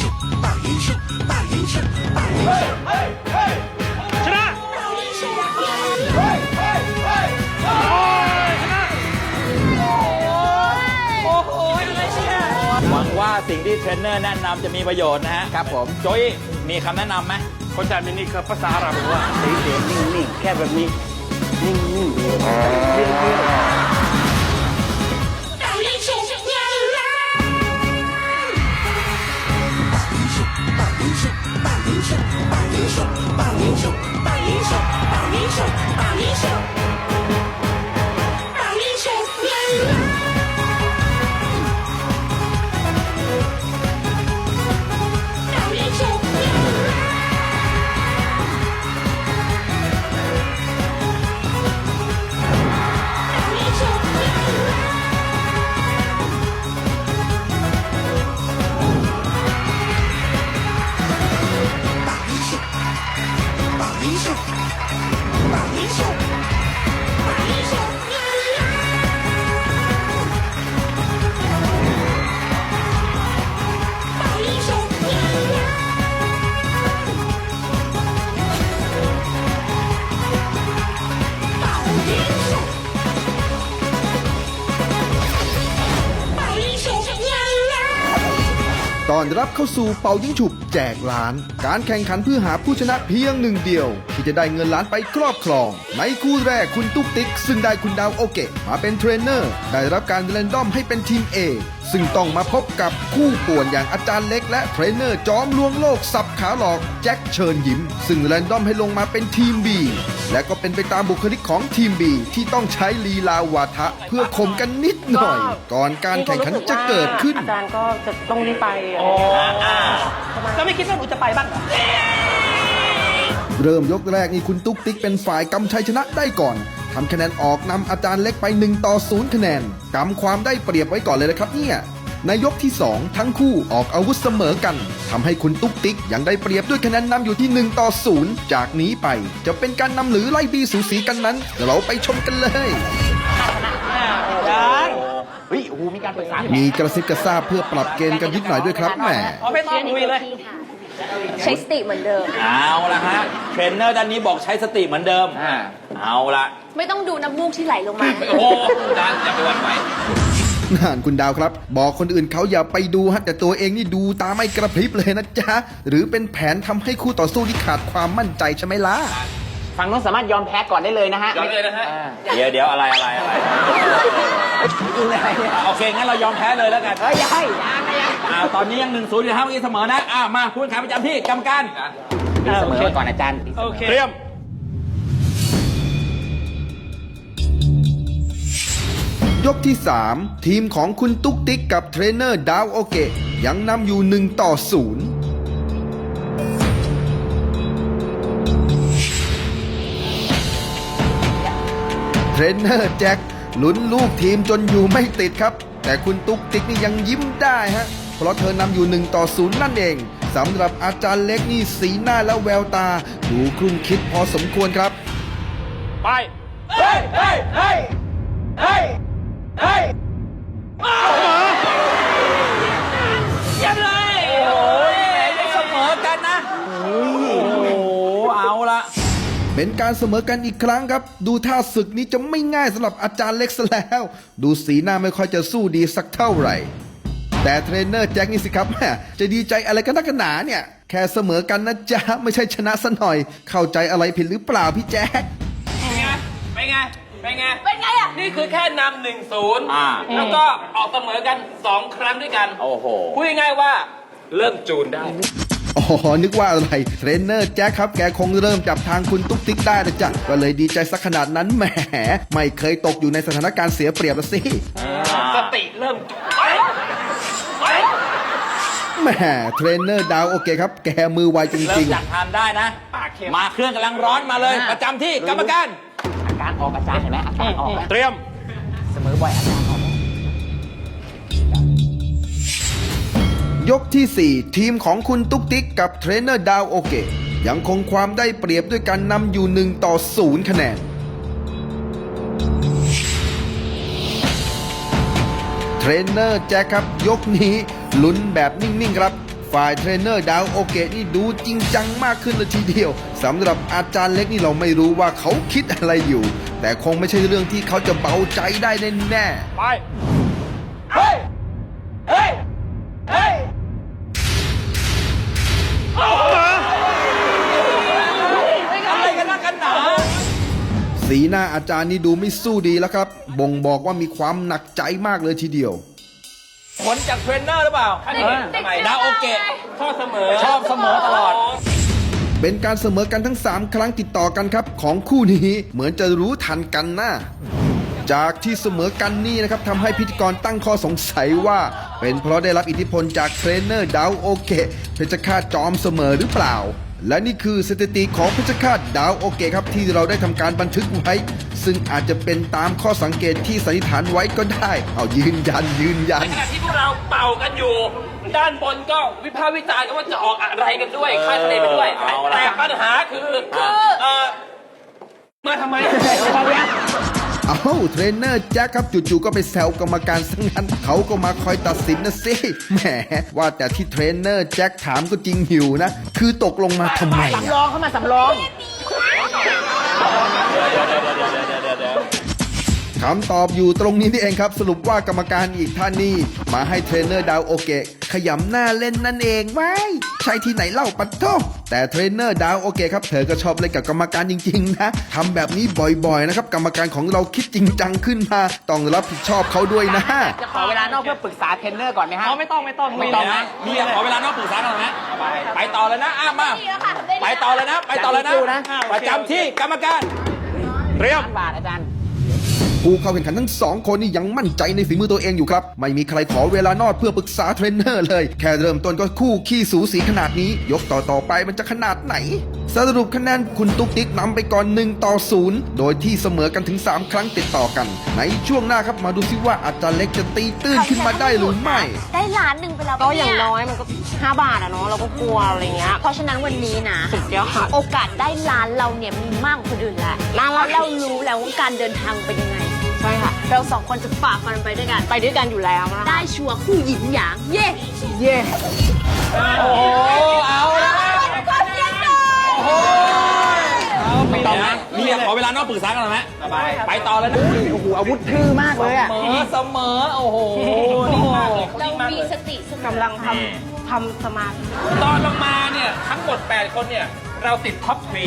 ชนะหวังว่าสิ่งที่เทรนเนอร์แนะนำจะมีประโยชน์นะฮะครับผมโจยมีคำแนะนำไหมคนจามินี่คือภาษาอาหรับหรือว่า เสียงๆนิ่งๆแค่แบบนี้ นิ่งๆเรียบ百半英雄，半英雄，半英雄，半英雄，半英雄。 ตอนรับเข้าสู่เป่ายิงฉุบแจกล้าน การแข่งขันเพื่อหาผู้ชนะเพียงหนึ่งเดียว ที่จะได้เงินล้านไปครอบครอง ในคู่แรกคุณตุ๊กติ๊ก ซึ่งได้คุณดาวโอเกะมาเป็นเทรนเนอร์ ได้รับการเรนดอมให้เป็นทีม A ซึ่งต้องมาพบกับคู่ป่วนอย่างอาจารย์เล็กและเทรนเนอร์จอมลวงโลกสับขาหลอกแจ็คเชิญยิ้ม ซึ่งเรนดอมให้ลงมาเป็นทีม B และก็เป็นไปตามบุคลิกของทีม B ที่ต้องใช้ลีลาวาทะ เพื่อข่มกันนิดหน่อย ก่อนการแข่งขันจะเกิดขึ้น อาจารย์ก็จะต้องรีบไปอะก็ไม่คิดว่าหนูจะไปบ้างเหรอเริ่มยกแรกนี่คุณตุ๊กติ๊กเป็นฝ่ายกำชัยชนะได้ก่อน ทำคะแนนออกนำอาจารย์เล็กไป 1 ต่อ 0 คะแนนกำความได้เปรียบไว้ก่อนเลยนะครับเนี่ยในยกที่ 2 ทั้งคู่ออกอาวุธเสมอกันทำให้คุณตุ๊กติ๊กยังได้เปรียบด้วยคะแนนนำอยู่ที่ 1 ต่อ 0 จากนี้ไปจะเป็นการนำหรือไล่บีสูสีกันนั้น เราไปชมกันเลยเฮ้ยโอ้โหมีการปรึกษามีกระซิบกระซาบเพื่อปรับเกณฑ์กันนิดหน่อยด้วยครับแหมอ๋อไม่ต้องคุยเลยใช้สติเหมือนเดิม เอาละฮะเทรนเนอร์ด้านนี้บอกใช้สติเหมือนเดิมอ่าเอาละ ไม่ต้องดูน้ำมูกที่ไหลลงมา โอ้โหอาจารย์อย่าไปหวั่นไหวน่านคุณดาวครับ บอกคนอื่นเขาอย่าไปดูฮะแต่ตัวเองนี่ดูตาไม่กระพริบเลยนะจ๊ะ หรือเป็นแผนทำให้คู่ต่อสู้ที่ขาดความมั่นใจใช่ไหมล่ะ ฝั่งนู้นสามารถยอมแพ้ก่อนได้เลยนะฮะยอมเลยนะฮะ อ่าเดี๋ยวเดี๋ยวอะไรอะไรอะไรยิงอะไรเนี่ยอะโอเค งั้นเรายอมแพ้เลยแล้วกันเฮ้ยอย่าให้อย่าให้อย่าอ่าตอนนี้ยังหนึ่งศูนย์อยู่นะเมื่อกี้เสมอนะอ่ามาพูดขาประจำที่กรรมการตีเสมอไว้ก่อนอาจารย์ โอเค เตรียม ยกที่ 3 ทีมของคุณตุ๊กติ๊กกับเทรนเนอร์ดาวโอเกะยังนำอยู่ 1 ต่อ0รนเนอร์แจ็คลุ้นลูกทีมจนอยู่ไม่ติดครับ แต่คุณตุ๊กติ๊กนี่ยังยิ้มได้ฮะ เพราะเธอนำอยู่1ต่อ0นั่นเองสำหรับอาจารย์เล็กนี่สีหน้าและแววตา ดูครุ่นคิดพอสมควรครับ ไปเฮ้ยเฮ้ย เฮ้ยเฮ้ยเฮ้ยเยี่ยมเลยโอ้ยเสมอกันนะ โอ้โห เอาละเป็นการเสมอกันอีกครั้งครับ ดูท่าศึกนี้จะไม่ง่ายสำหรับอาจารย์เล็กซะแล้ว ดูสีหน้าไม่ค่อยจะสู้ดีสักเท่าไหร่ แต่เทรนเนอร์แจ็คนี่สิครับแม่จะดีใจอะไรกันนักกันหนาเนี่ย แค่เสมอกันนะจ๊ะ ไม่ใช่ชนะซะหน่อย เข้าใจอะไรผิดหรือเปล่าพี่แจ็ค เป็นไง เป็นไง เป็นไง เป็นไงอะนี่คือแค่นำหนึ่งศูนย์อ่า แล้วก็ออกเสมอกันสองครั้งด้วยกันโอ้โห พูดง่ายๆว่าเริ่มจูนได้ อ๋อ นึกว่าอะไร เทรนเนอร์แจ็คครับแกคงเริ่มจับทางคุณตุ๊กติ๊กได้นะจ๊ะ ก็เลยดีใจสักขนาดนั้นแหม ไม่เคยตกอยู่ในสถานการณ์เสียเปรียบละสิ สติเริ่มแหม เทรนเนอร์ดาวโอเคครับ แกมือไวจเริ่ริมงจากทานได้นะมาเครื่องกำลังร้อนมาเลย ประจำที่กรรมการ อาการออกอาจารย์เห็นไหมอาการออกเตรียม เสมอบ่อยอาจารย์ออกๆยกที่ 4 ทีมของคุณตุ๊กติ๊กกับเทรนเนอร์ดาวโอเคยังคงความได้เปรียบด้วยการนำอยู่ 1 ต่อ 0 คะแนน เทรนเนอร์แจ็คครับ ยกนี้ลุ้นแบบนิ่ง ๆ ครับ ฝ่ายเทรนเนอร์ดาวโอเกะนี่ดูจริงจังมากขึ้นเลยทีเดียวสำหรับอาจารย์เล็กนี่เราไม่รู้ว่าเขาคิดอะไรอยู่ แต่คงไม่ใช่เรื่องที่เขาจะเบาใจได้แน่ๆไป เฮ้ย เฮ้ย เฮ้ยอะไรกันนักกันหนาสีหน้าอาจารย์นี่ดูไม่สู้ดีแล้วครับ บ่งบอกว่ามีความหนักใจมากเลยทีเดียวผลจากเทรนเนอร์หรือเปล่าทำไมดาวโอเกะชอบเสมอ ชอบเสมอตลอด เป็นการเสมอกันทั้ง 3 ครั้งติดต่อกันครับ ของคู่นี้เหมือนจะรู้ทันกันนะจากที่เสมอกันนี่นะครับทำให้พิธีกรตั้งข้อสงสัยว่า เป็นเพราะได้รับอิทธิพลจากเทรนเนอร์ดาวโอเกะเพชรฆาตจอมเสมอหรือเปล่า และนี่คือสถิติของเพชรฆาตดาวโอเกะครับที่เราได้ทำการบันทึกไว้ ซึ่งอาจจะเป็นตามข้อสังเกตที่สันนิษฐานไว้ก็ได้ เอายืนยันยืนยันขณะที่พวกเราเป่ากันอยู่ ด้านบนก็วิพากษ์วิจารณ์กันว่าจะออกอะไรกันด้วยคาดคะเนไปด้วย เอาละแต่ปัญหาคือเออมาทำไม เอ้าเทรนเนอร์แจ็คครับจู่ๆก็ไปแซวกรรมการซะงั้นเขาก็มาคอยตัดสินนะสิแหมว่าแต่ที่เทรนเนอร์แจ็คถามก็จริงหิวนะ คือตกลงมาทำไมสำรอะองเข้ามาสำรอง คำตอบอยู่ตรงนี้นี่เองครับ สรุปว่ากรรมการอีกท่านนี่มาให้เทรนเนอร์ดาวโอเกะขยำหน้าเล่นนั่นเองไว้ายใช่ที่ไหนเล่าปัดโทแต่เทรนเนอร์ดาวโอเกะครับ เธอก็ชอบเล่นกับกรรมการจริงๆนะทำแบบนี้บ่อยๆนะครับ กรรมการของเราคิดจริงจังขึ้นมาต้องรับผิดชอบเขาด้วยนะจะขอเวลานอกเพื่อปรึกษาเทรนเนอร์ก่อนไหมฮะไม่ต้องไม่ต้องไม่ต้องนะมีอะขอเวลานอกปรึกษากันหน่อยนะไปต่อเลยนะอ้ามาดีแล้วค่ะได้ดีไปต่อเลยนะ ไปต่อเลยนะสู้นะประจำที่กรรมการเตรียมล้านบาทอาจารย์ ผู้เข้าแข่งขันทั้งสองคนนี่ยังมั่นใจในฝีมือตัวเองอยู่ครับ ไม่มีใครขอเวลานอดเพื่อปรึกษาเทรนเนอร์เลย แค่เริ่มต้นก็คู่ขี้สูสีขนาดนี้ ยกต่อต่อไปมันจะขนาดไหน สรุปคะแนนคุณตุ๊กติ๊กนำไปก่อน 1 ต่อ 0 โดยที่เสมอกันถึง 3 ครั้งติดต่อกัน ในช่วงหน้าครับมาดูซิว่าอาจารย์เล็กจะตีตื้นขึ้นมาได้หรือไม่ ได้ล้านหนึ่งไปแล้วก็อย่างปะน้อยมันก็ 5 บาทอะเนาะเราก็กลัวอะไรเงี้ย เพราะฉะนั้นวันนี้นะ สุดยอด โอกาสได้ล้านเราเนี่ยมีมากกว่าคนอื่นแล้วน่ารักเพราะเรารู้แล้วว่าการเดินทางเป็นยังไง ใช่ค่ะ เราสองคนจะฝ่าฟันไปด้วยกัน ไปด้วยกันอยู่แล้วนะคะได้ชัวร์คู่หยินหยาง เย่เย่โอ้เอาละคนเดียวเลยไม่ต้องนะมีอะขอเวลานอกปรึกษากันหน่อยไหมไปต่อเลยนะโอ้โหอาวุธทื่อมากเลยอะเสมอเสมอโอ้โหดีมากเลยเรามีสติเสมอกำลังทำทำสมาธิตอนลงมาเนี่ยทั้งหมด 8 คนเนี่ยเราติดท็อปทรี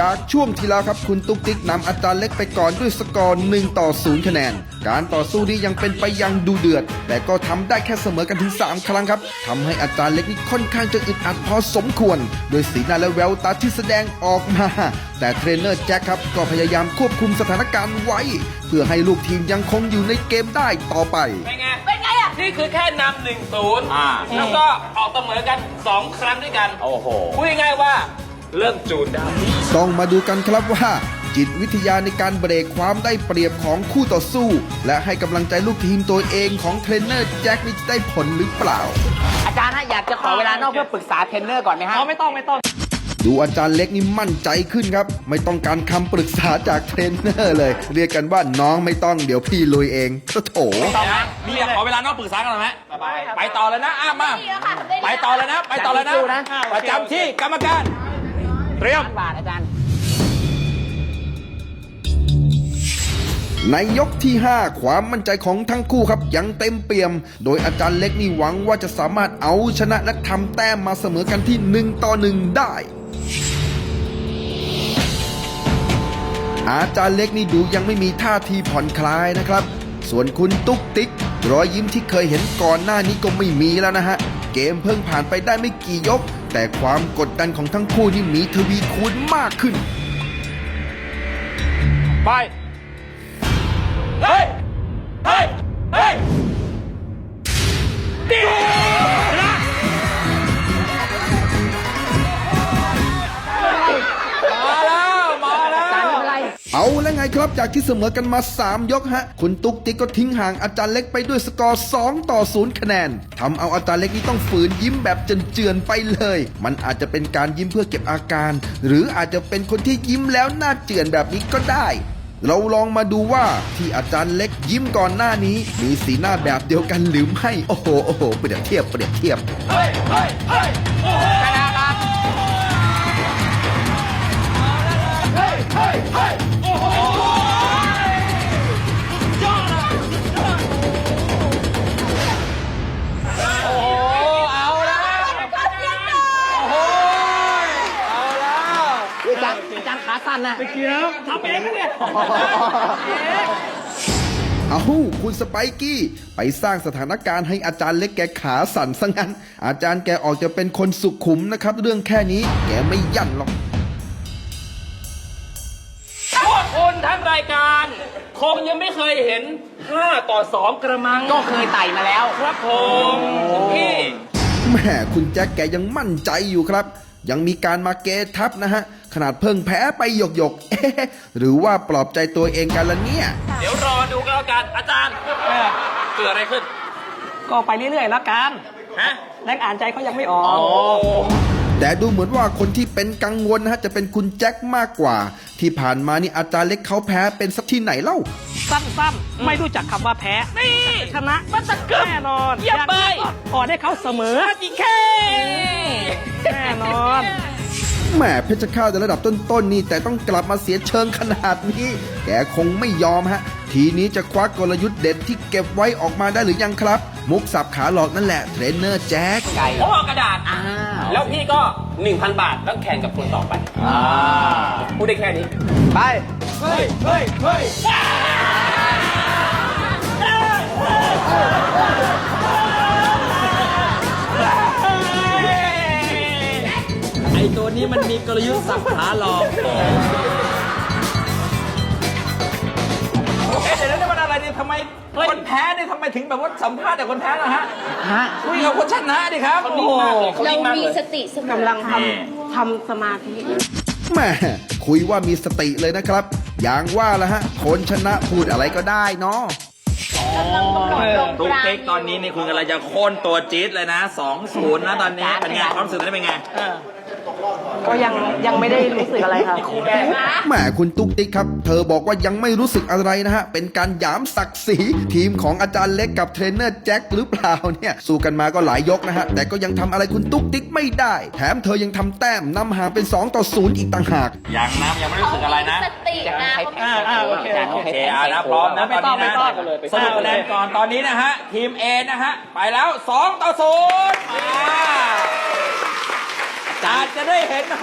จากช่วงที่แล้วครับคุณตุ๊กติ๊กนำอาจารย์เล็กไปก่อนด้วยสกอร์1ต่อ0คะแนน การต่อสู้นี้ยังเป็นไปอยังดูเดือด แต่ก็ทำได้แค่เสมอกันถึง 3 ครั้งครับทำให้อาจารย์เล็กนี่ค่อนข้างจะอึดอัดพอสมควร โดยสีหน้าและแววตาที่แสดงออกมา แต่เทรนเนอร์แจ็คครับก็พยายามควบคุมสถานการณ์ไว้ เพื่อให้ลูกทีมยังคงอยู่ในเกมได้ต่อไป เป็นไง เป็นไงอะ นี่คือแค่นำหนึ่งศูนย์อ่า แล้วก็ออกเสมอกันสองครั้งด้วยกัน โอ้โห พูดง่ายๆว่า เริ่มจูนได้ ต้องมาดูกันครับว่า จิตวิทยาในการเบรกความได้เปรียบของคู่ต่อสู้ และให้กำลังใจลูกทีมตัวเองของเทรนเนอร์แจ็คนี่จะได้ผลหรือเปล่า อาจารย์ฮะอยากจะขอเวลานอกเพื่อปรึกษาเทรนเนอร์ก่อนไหมฮะอ๋อไม่ต้องไม่ต้อง ดูอาจารย์เล็กนี่มั่นใจขึ้นครับ ไม่ต้องการคำปรึกษาจากเทรนเนอร์เลย เรียกกันว่าน้องไม่ต้องเดี๋ยวพี่ลุยเองโถมีอยากขอเวลานอกปรึกษากันหน่อยไหมไปต่อเลยนะอ้ามาดีแล้วค่ะทำได้ดีไปต่อเลยนะ ไปต่อเลยนะสู้นะประจำที่กรรมการ เตรียมบาทอาจารย์ ในยกที่ 5 ความมั่นใจของทั้งคู่ครับยังเต็มเปี่ยม โดยอาจารย์เล็กนี่หวังว่าจะสามารถเอาชนะและทำแต้มมาเสมอกันที่ 1 ต่อ 1 ได้ อาจารย์เล็กนี่ดูยังไม่มีท่าทีผ่อนคลายนะครับ ส่วนคุณตุ๊กติ๊ก รอยยิ้มที่เคยเห็นก่อนหน้านี้ก็ไม่มีแล้วนะฮะ เกมเพิ่งผ่านไปได้ไม่กี่ยก แต่ความกดดันของทั้งคู่นี่มีทวีคูณมากขึ้น ไป เฮ้ย เฮ้ย เฮ้ย เอาแล้วไงครับจากที่เสมอกันมา 3 ยกฮะ คุณตุ๊กติ๊กก็ทิ้งห่างอาจารย์เล็กไปด้วยสกอร์ 2 ต่อ 0 คะแนนทำเอาอาจารย์เล็กนี่ต้องฝืนยิ้มแบบเจือนๆไปเลย มันอาจจะเป็นการยิ้มเพื่อเก็บอาการ หรืออาจจะเป็นคนที่ยิ้มแล้วหน้าเจือนแบบนี้ก็ได้เราลองมาดูว่าที่อาจารย์เล็กยิ้มก่อนหน้านี้ มีสีหน้าแบบเดียวกันหรือไม่ โอ้โห โอ้โห เปรียบเทียบ เปรียบเทียบ เฮ้ยเฮ้ยเฮ้ยารย์ขาสั้นนะทำเองนะเนี่ยเอาคุณสไปกี้ ไปสร้างสถานการณ์ให้อาจารย์เล็กแกขาสั่นซะงั้น อาจารย์แกออกจะเป็นคนสุขุมนะครับ เรื่องแค่นี้แกไม่ยั่นหรอกพวกคุณทั้งรายการ คงยังไม่เคยเห็น 5 ต่อ 2 กระมัง ก็เคยไต่มาแล้ว ครับผมคุณพี่แหม่คุณแจ็คแกยังมั่นใจอยู่ครับ ยังมีการมาเกทับนะฮะ ขนาดเพิ่งแพ้ไปหยกหยกๆเอ๊ะหรือว่าปลอบใจตัวเองกันละเนี่ย เดี๋ยวรอดูกันแล้วกันอาจารย์เกิดอะไรขึ้น ก็ไปเรื่อยๆแล้วกันฮะแรงอ่านใจเขายังไม่ออกแต่ดูเหมือนว่าคนที่เป็นกังวลนะฮะจะเป็นคุณแจ็คมากกว่า ที่ผ่านมานี่อาจารย์เล็กเขาแพ้เป็นสักที่ไหนเล่า สั้นๆ ไม่รู้จักคำว่าแพ้นี่ชนะมันจะเกิดแน่นอนเยี่ยมไปก่อนให้เขาเสมออีกแค่แน่นอน แหมเพชรฆาตในระดับต้นๆนี่แต่ต้องกลับมาเสียเชิงขนาดนี้ แกคงไม่ยอมฮะ ทีนี้จะควักกลยุทธ์เด็ดที่เก็บไว้ออกมาได้หรือยังครับ มุกสับขาหลอกนั่นแหละเทรนเนอร์แจ็คไก่ผมเอากระดาษ อ้าวแล้วพี่ก็ 1,000 บาทแล้วแข่งกับคนต่อไปพูดได้แค่นี้ ไป เฮ้ยเฮ้ยเฮ้ย ตัวนี้มันมีกลยุทธ์สับขาหลอกเอ๊ะเดี๋ยวนั้นมันอะไรเนี่ยทำไมคนแพ้เนี่ยทำไมถึงแบบว่าสัมภาษณ์แต่คนแพ้ล่ะฮะฮะคุยกับคนชนะดิครับโอ้โหเรามีสติสมกำลังทนี่ำทำสมาธิแหม่คุยว่ามีสติเลยนะครับ อย่างว่าละฮะคนชนะพูดอะไรก็ได้เนาะกำลังกำลังลงทุกกลางเต็กตอนนี้นี่คุณกำลังจะโค่นตัวจี๊ดเลยนะ 2-0 นะตอนนี้ เป็นไงความรู้สึกตอนนี้เป็นไง ก็ยังยังไม่ได้รู้สึกอะไรครับ แหมคุณตุ๊กติ๊กครับ เธอบอกว่ายังไม่รู้สึกอะไรนะฮะ เป็นการหยามศักดิ์ศรีทีมของอาจารย์เล็กกับเทรนเนอร์แจ็คหรือเปล่าเนี่ย สู้กันมาก็หลายยกนะฮะ แต่ก็ยังทำอะไรคุณตุ๊กติ๊กไม่ได้ แถมเธอยังทำแต้มนำห่างเป็น 2 ต่อ 0 อีกต่างหาก ยังนะยังไม่รู้สึกอะไรนะสตินะเขามีอ่าอ่าโอเคโอเคอ่านะพร้อมนะไม่ตอนต้องนี้นะไม่ต้องสรุปคะแนนก่อนตอนนี้นะฮะ ทีม A นะฮะ ไปแล้ว 2 ต่อ0มา อาจจะได้เห็น 5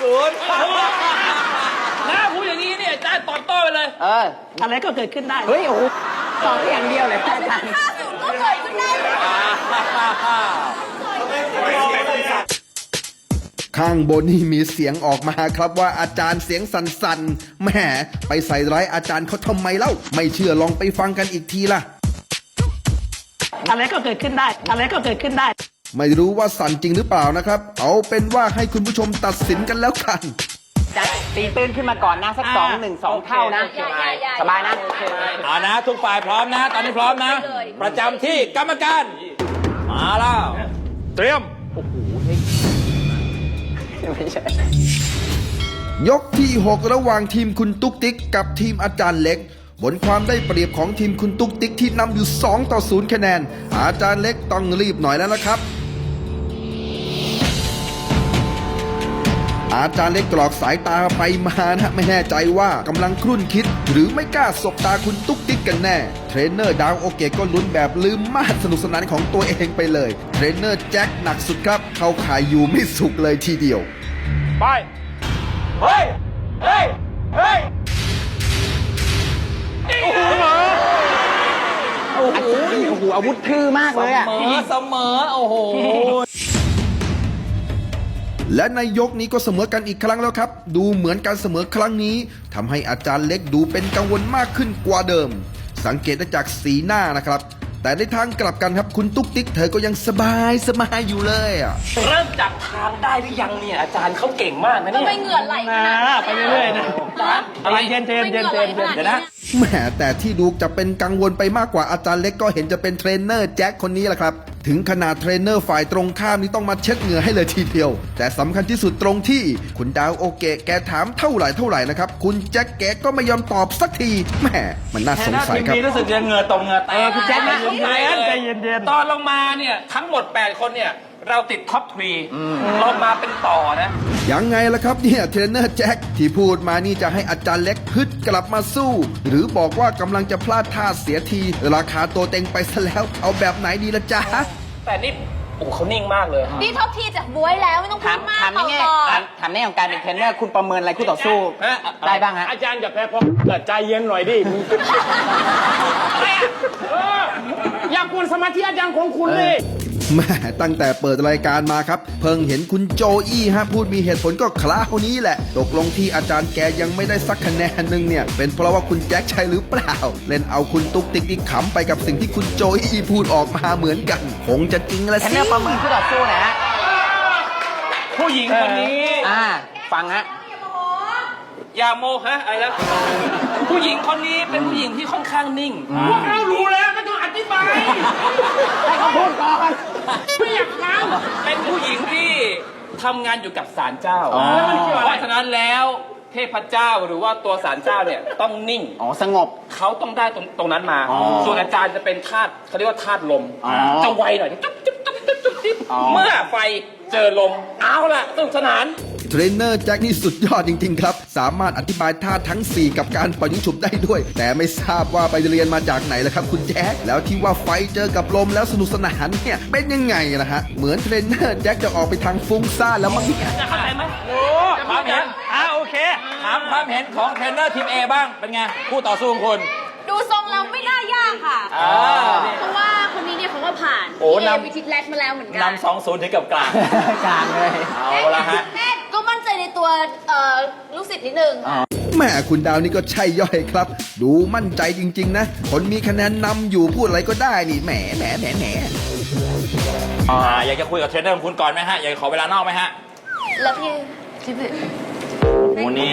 0น้าพูดอย่างนี้เนี่ยอาจารย์ตอบโต้ไปเลย เออ อะไรก็เกิดขึ้นได้ เฮ้ย โอ้โหตอบได้อย่างเดียวเลยอาจารย์ก็เกิดขึ้นได้ ข้างบนนี่มีเสียงออกมาครับว่าอาจารย์เสียงสั่นๆแหมไปใส่ร้ายอาจารย์เขาทำไมเล่า ไม่เชื่อลองไปฟังกันอีกทีล่ะ อะไรก็เกิดขึ้นได้ อะไรก็เกิดขึ้นได้ ไม่รู้ว่าสั่นจริงหรือเปล่านะครับ เอาเป็นว่าให้คุณผู้ชมตัดสินกันแล้วกัน จัดตีตื้นขึ้นมาก่อนนะสักสองหนึ่งสองเท่านะ สบายนะ เอานะ ทุกฝ่ายพร้อมนะ ตอนนี้พร้อมนะ ประจำที่กรรมการ มาแล้ว เตรียมไม่ใช่ยกที่ 6 ระหว่างทีมคุณตุ๊กติ๊กกับทีมอาจารย์เล็ก บนความได้เปรียบของทีมคุณตุ๊กติ๊กที่นำอยู่ 2 ต่อ 0 คะแนน อาจารย์เล็กต้องรีบหน่อยแล้วนะครับ อาจารย์เล็กกรอกสายตาไปมานะไม่แน่ใจว่ากำลังครุ่นคิด หรือไม่กล้าสบตาคุณตุ๊กติ๊กกันแน่ เทรนเนอร์ดาวโอเกะก็ลุ้นแบบลืมมาดสนุกสนานของตัวเองไปเลย เทรนเนอร์แจ็คหนักสุดครับ เข้าขายอยู่ไม่สุขเลยทีเดียว ไป เฮ้ย เฮ้ย เฮ้ย โอ้โหโอ้โหอาวุธทื่อมากเลยอะ เสมอเสมอโอ้โห และในยกนี้ก็เสมอกันอีกครั้งแล้วครับ ดูเหมือนการเสมอครั้งนี้ทำให้อาจารย์เล็กดูเป็นกังวลมากขึ้นกว่าเดิม สังเกตได้จากสีหน้านะครับ แต่ในทางกลับกันครับคุณตุ๊กติ๊กเธอก็ยังสบายสบายอยู่เลยอะ เริ่มจับทางได้หรือยังเนี่ยอาจารย์เขาเก่งมากนะเนี่ยทำไมเหงื่อไหลขนาดนี้ไปเรื่อยๆนะ อะไรเย็นเย็นเย็นเย็นเย็นเดี๋ยวนะ แหมแต่ที่ดูจะเป็นกังวลไปมากกว่าอาจารย์เล็กก็เห็นจะเป็นเทรนเนอร์แจ็คคนนี้แหละครับ ถึงขนาดเทรนเนอร์ฝ่ายตรงข้ามนี่ต้องมาเช็ดเหงื่อให้เลยทีเดียว แต่สำคัญที่สุดตรงที่ คุณดาวโอเกะแกถามเท่าไหร่เท่าไหร่นะครับ คุณแจ็คแกก็ไม่ยอมตอบสักทีแหมมันน่าสงสัยครับทีมนี้รู้สึกจะเหงื่อตรงเหงื่อแตกคุณแจ็คนะใจเย็นใจเย็นๆตอนลงมาเนี่ยทั้งหมด 8 คนเนี่ย เราติดท็อปทรีเรามาเป็นต่อนะ ยังไงล่ะครับเนี่ยเทรนเนอร์แจ็คที่พูดมานี่จะให้อาจารย์เล็กฮึดกลับมาสู้ หรือบอกว่ากำลังจะพลาดท่าเสียที ราคาตัวเต็งไปซะแล้ว เอาแบบไหนดีละจ๊ะ แต่นี่โอ้เขานิ่งมากเลยนี่ท็อปทีจากบวยแล้วไม่ต้องพูถามดมากถามในต่อแง่ต่อถามถามในแง่ของการเป็นเทรนเนอร์คุณประเมินอะไรคู่ต่อสู้ฮะได้บ้างฮะ อาจารย์อย่าแพ้เพราะแต่ใจเย็นหน่อยดิเอออย่ากวนสมาธิอาจารย์ของคุณเลย แม่ตั้งแต่เปิดรายการมาครับ เพิ่งเห็นคุณโจอี้ฮะพูดมีเหตุผลก็คลาวนี้แหละ ตกลงที่อาจารย์แกยังไม่ได้สักคะแนนหนึ่งเนี่ย เป็นเพราะว่าคุณแจ็คใช่หรือเปล่า เล่นเอาคุณตุ๊กติ๊กนี่ขำไปกับสิ่งที่คุณโจอี้พูดออกมาเหมือนกัน คงจะจริงละเทรนสิเนอร์ประเมินคู่ต่อสู้หนะฮะผู้หญิงคนนี้อ่าฟังฮะ อย่าโมฮะอะไรแล้วผู้หญิงคนนี้เป็นผู้หญิงที่ค่อนข้างนิ่ง พวกเรารู้แล้วไม่ต้อง อธิบายให้เขาพูดก่อน ไม่อยากฟังเป็นผู้หญิงที่ทำงานอยู่กับศาลเจ้า อ๋อ เพราะฉะนั้นแล้วเทพเจ้าหรือว่าตัวศาลเจ้าเนี่ยต้องนิ่ง อ๋อ สงบ เขาต้องได้ตรงตรงนั้นมา อ๋อส่วนอาจารย์จะเป็นธาตุเขาเรียกว่าธาตุลม อ๋อจะไวหน่อยจุ๊บจุ๊บจุ๊บจุ๊บจุ๊บจุ๊บอ๋อ เมื่อไฟเจอลม เอาล่ะสนุกสนาน เทรนเนอร์แจ็คนี่สุดยอดจริงๆครับ สามารถอธิบายท่าทั้ง 4 กับการปล่อยยิงฉุบได้ด้วย แต่ไม่ทราบว่าไปเรียนมาจากไหนล่ะครับ คุณแจ็คแล้วที่ว่าไฟเจอกับลมแล้วสนุกสนานเนี่ยเป็นยังไงล่ะฮะเหมือนเทรนเนอร์แจ็คจะออกไปทางฟุ้งซ่านแล้วมั้งเนี่ยจะเข้าใจไหมโอ้ความเห็นอ่าโอเคถามความเห็นของเทรนเนอร์ทีม A บ้างเป็นไงคู่ต่อสู้ของคุณดูทรงเราไม่น่ายากค่ะอ่าเพราะว่า คนนี้เนี่ยเขาก็ผ่านโอ้พี่เอนำ วิทิตแรดมาแล้วเหมือนกันนำสองศูนย์ถึงกับกลาง กลางเลย เอาละฮะ แม่ก็มั่นใจในตัวเอ่อลูกศิษย์นิดนึงค่ะแหม่คุณดาวนี่ก็ใช่ย่อยครับ ดูมั่นใจจริง ๆ นะ คนมีคะแนนนำอยู่พูดอะไรก็ได้นี่แหมแหมแหมแหม อ่าอยากจะคุยกับเทรนเนอร์ของคุณก่อนไหมฮะ อยากจะขอเวลานอกไหมฮะแล้วพี่พี่พี่โอ้นี่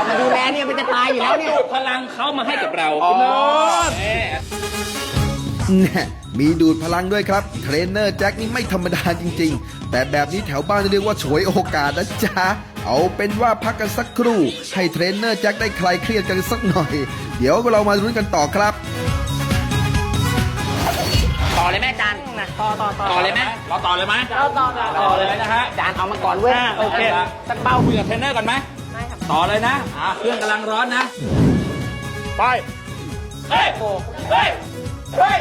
เรามาดูแลเนี่ยมันจะตายอยู่แล้วเนี่ย ดูดพลังเขามาให้กับเราอ๋อเอ๊ะแน่มีดูดพลังด้วยครับ เทรนเนอร์แจ็คนี่ไม่ธรรมดาจริงๆ แต่แบบนี้แถวบ้านเรียกว่าฉวยโอกาสนะจ๊ะ เอาเป็นว่าพักกันสักครู่ ให้เทรนเนอร์แจ็คได้คลายเครียดกันสักหน่อย เดี๋ยวเรามาลุ้นกันต่อครับ ต่อเลยแม่จานต่อต่อต่อต่อเลยไหมเราต่อเลยไหมเราต่อต่อต่อเลยนะฮะจานเอามาก่อนเว้ยอ่าโอเคสักเบ้าคุยกับเทรนเนอร์ก่อนไหม ต่อเลยนะอ่าเครื่องกำลังร้อนนะ ไป เฮ้ย เฮ้ย เฮ้ย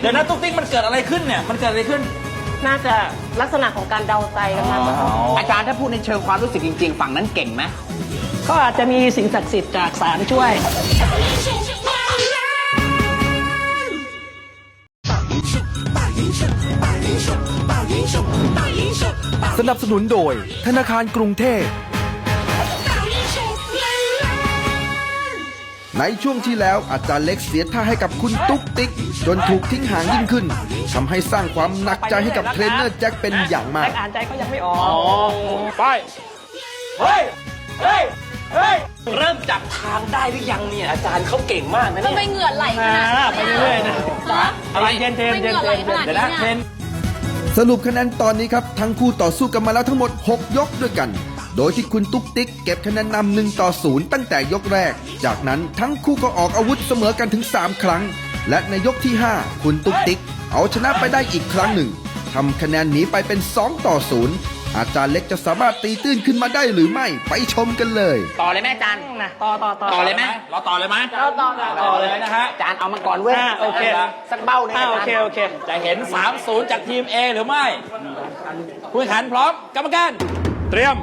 เดี๋ยวนะตุ๊กติ๊กมันเกิดอะไรขึ้นเนี่ย มันเกิดอะไรขึ้น น่าจะลักษณะของการเดาใจกันมากกว่า อาจารย์ถ้าพูดในเชิงความรู้สึกจริง ๆ ฝั่งนั้นเก่งไหมก็อาจจะมีสิ่งศักดิ์สิทธิ์จากศาลช่วย สนับสนุนโดย ธนาคารกรุงเทพ ในช่วงที่แล้วอาจารย์เล็กเสียท่าให้กับคุณตุ๊กติ๊ก จนถูกทิ้งห่างยิ่งขึ้นทำให้สร้างความหนักใจให้กับเทรนเนอร์แจ็คเป็นอย่างมาก แจ็คอ่านใจเขายังไม่ออก ไป เฮ้ย เฮ้ย เฮ้ย เริ่มจับทางได้หรือยังเนี่ย อาจารย์เขาเก่งมากนะทำเนี่ยไมเหงื่อไหลขนาดนี้ไปเรื่อยๆนะเหรออะไรเย็นๆทำไมเหงื่อไหลขนาดเดี๋ยวนี้นะเนี่ยเทนสรุปคะแนนตอนนี้ครับ ทั้งคู่ต่อสู้กันมาแล้วทั้งหมด 6 ยกด้วยกัน โดยที่คุณตุ๊กติ๊กเก็บคะแนนนำหนึ่งต่อศูนย์ตั้งแต่ยกแรก จากนั้นทั้งคู่ก็ออกอาวุธเสมอกันถึง 3 ครั้ง และในยกที่ 5 คุณตุ๊กติ๊ก เอาชนะไปได้อีกครั้งหนึ่งทำคะแนนหนีไปเป็น 2 ต่อศูนย์อาจารย์เล็กจะสามารถตีตื้นขึ้นมาได้หรือไม่ไปชมกันเลย ต่อเลยไหมอาจารย์นะต่อต่อต่อต่อเลยไหมเราต่อเลยไหมเราต่อกันต่อเลยนะฮะอาจารย์เอามาก่อนเว้ยอ่าโอเคสักเบ้าหนึงอ่าอาโอจารย์เคโอเค จะเห็น 3-0 จากทีม A หรือไม่ผู้แข่งขันพร้อมกรรมการเตรียม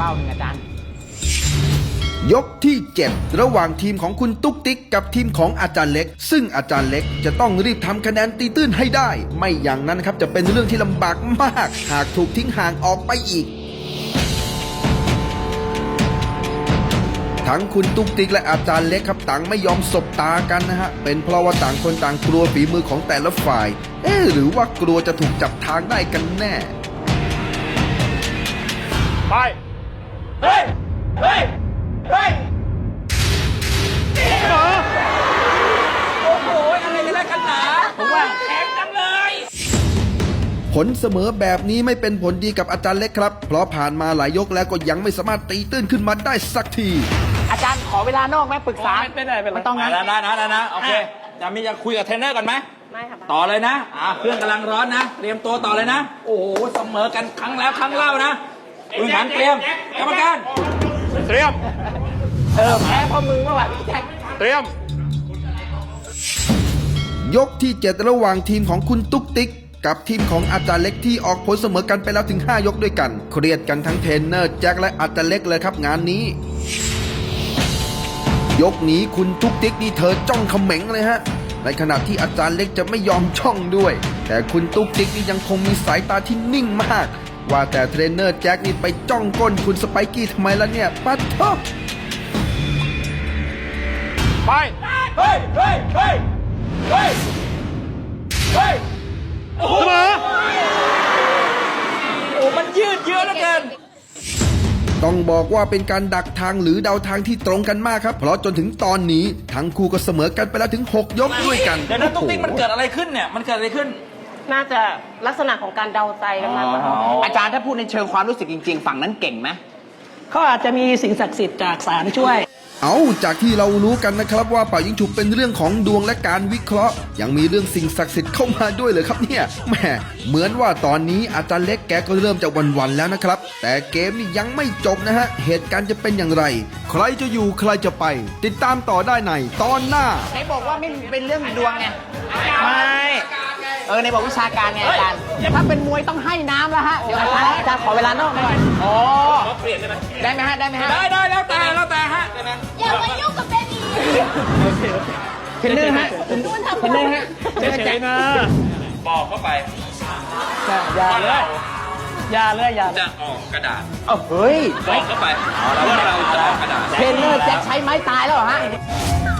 เบ้าหนึงอาจารย์ ยกที่ 7 ระหว่างทีมของคุณตุ๊กติ๊กกับทีมของอาจารย์เล็ก ซึ่งอาจารย์เล็กจะต้องรีบทำคะแนนตีตื้นให้ได้ ไม่อย่างนั้นครับจะเป็นเรื่องที่ลำบากมาก หากถูกทิ้งห่างออกไปอีก ทั้งคุณตุ๊กติ๊กและอาจารย์เล็กครับต่างไม่ยอมสบตากันนะฮะ เป็นเพราะว่าต่างคนต่างกลัวฝีมือของแต่ละฝ่าย เอ๊ะหรือว่ากลัวจะถูกจับทางได้กันแน่ ไป เฮ้ย เฮ้ย เฮ้ยโอ้โห อะไรกันแล้วกันหนาผมว่าแข็งจังเลย ผลเสมอแบบนี้ไม่เป็นผลดีกับอาจารย์เล็กครับ เพราะผ่านมาหลายยกแล้วก็ยังไม่สามารถตีตื้นขึ้นมาได้สักที อาจารย์ขอเวลานอกไหมปรึกษาไม่เป็นไรไม่เป็นไรไม่ต้องนะได้นะได้นะโอเคจะมีจะคุยกับเทรนเนอร์ก่อนไหมไม่ค่ะต่อเลยนะอ่าเครื่องกำลังร้อนนะ เตรียมตัวต่อเลยนะ โอ้โห เสมอกันครั้งแล้วครั้งเล่านะ ผู้แข่งขันเตรียมกรรมการ เตรียม เออแพ้เพราะมึงเมื่อวานพี่แจ็คเตรียม ยกที่ 7 ระหว่างทีมของคุณตุ๊กติ๊ก กับทีมของอาจารย์เล็กที่ออกผลเสมอกันไปแล้วถึง 5 ยกด้วยกัน เครียดกันทั้งเทรนเนอร์แจ็คและอาจารย์เล็กเลยครับงานนี้ ยกนี้คุณตุ๊กติ๊กนี่เธอจ้องเขม็งเลยฮะ ในขณะที่อาจารย์เล็กจะไม่ยอมช่องด้วย แต่คุณตุ๊กติ๊กนี่ยังคงมีสายตาที่นิ่งมาก ว่าแต่เทรนเนอร์แจ็คนี่ไปจ้องก้นคุณสไปกี้ทำไมล่ะเนี่ย ปัดโทไปเฮ้ยเฮ้ยเฮ้ยเฮ้ยเฮ้ยเสมอโอ้มันยืดเยื้อเหลือเกินต้องบอกว่าเป็นการดักทางหรือเดาทางที่ตรงกันมากครับ เพราะจนถึงตอนนี้ทั้งคู่ก็เสมอกันไปแล้วถึง 6 ยกด้วยกันเดี๋ยวนะตุ๊กติ๊กมันเกิดอะไรขึ้นเนี่ย มันเกิดอะไรขึ้น น่าจะลักษณะของการเดาใจกันมากกว่าอาจารย์ถ้าพูดในเชิงความรู้สึกจริง ๆ ฝั่งนั้นเก่งไหมเขาอาจจะมีสิ่งศักดิ์สิทธิ์จากศาลช่วย เอาจากที่เรารู้กันนะครับว่าเป่ายิงฉุบเป็นเรื่องของดวงและการวิเคราะห์ ยังมีเรื่องสิ่งศักดิ์สิทธิ์เข้ามาด้วยเลยครับเนี่ยแหมเหมือนว่าตอนนี้อาจารย์เล็กแกก็เริ่มจะหวันๆแล้วนะครับ แต่เกมนี่ยังไม่จบนะฮะ เหตุการณ์จะเป็นอย่างไร ใครจะอยู่ใครจะไป ติดตามต่อได้ในตอนหน้า ไหนบอกว่าไม่เป็นเรื่องดวงไง ไม่ เออในบอกวิชาการไงอาจารย์ถ้าเป็นมวยต้องให้น้ำแล้วฮะ เดี๋ยวอาจารย์อาจารย์ขอเวลานอกหน่อยอ๋อได้ไหมฮะ ได้ไหมฮะ ได้ได้แล้วแต่แล้วแต่ฮะอย่ามายุ่งกับเบบีเทรนเนอร์ฮะคุณทำเทรนเนอร์ฮะเฉยๆนะบอกเข้าไปอย่าเลยอย่าเลยอย่าเลยจะออกกระดาษเอ้าเฮ้ยบอกเข้าไปว่าเราจะออกกระดาษเทรนเนอร์แจ็คใช้ไม้ตายแล้วเหรอฮะเ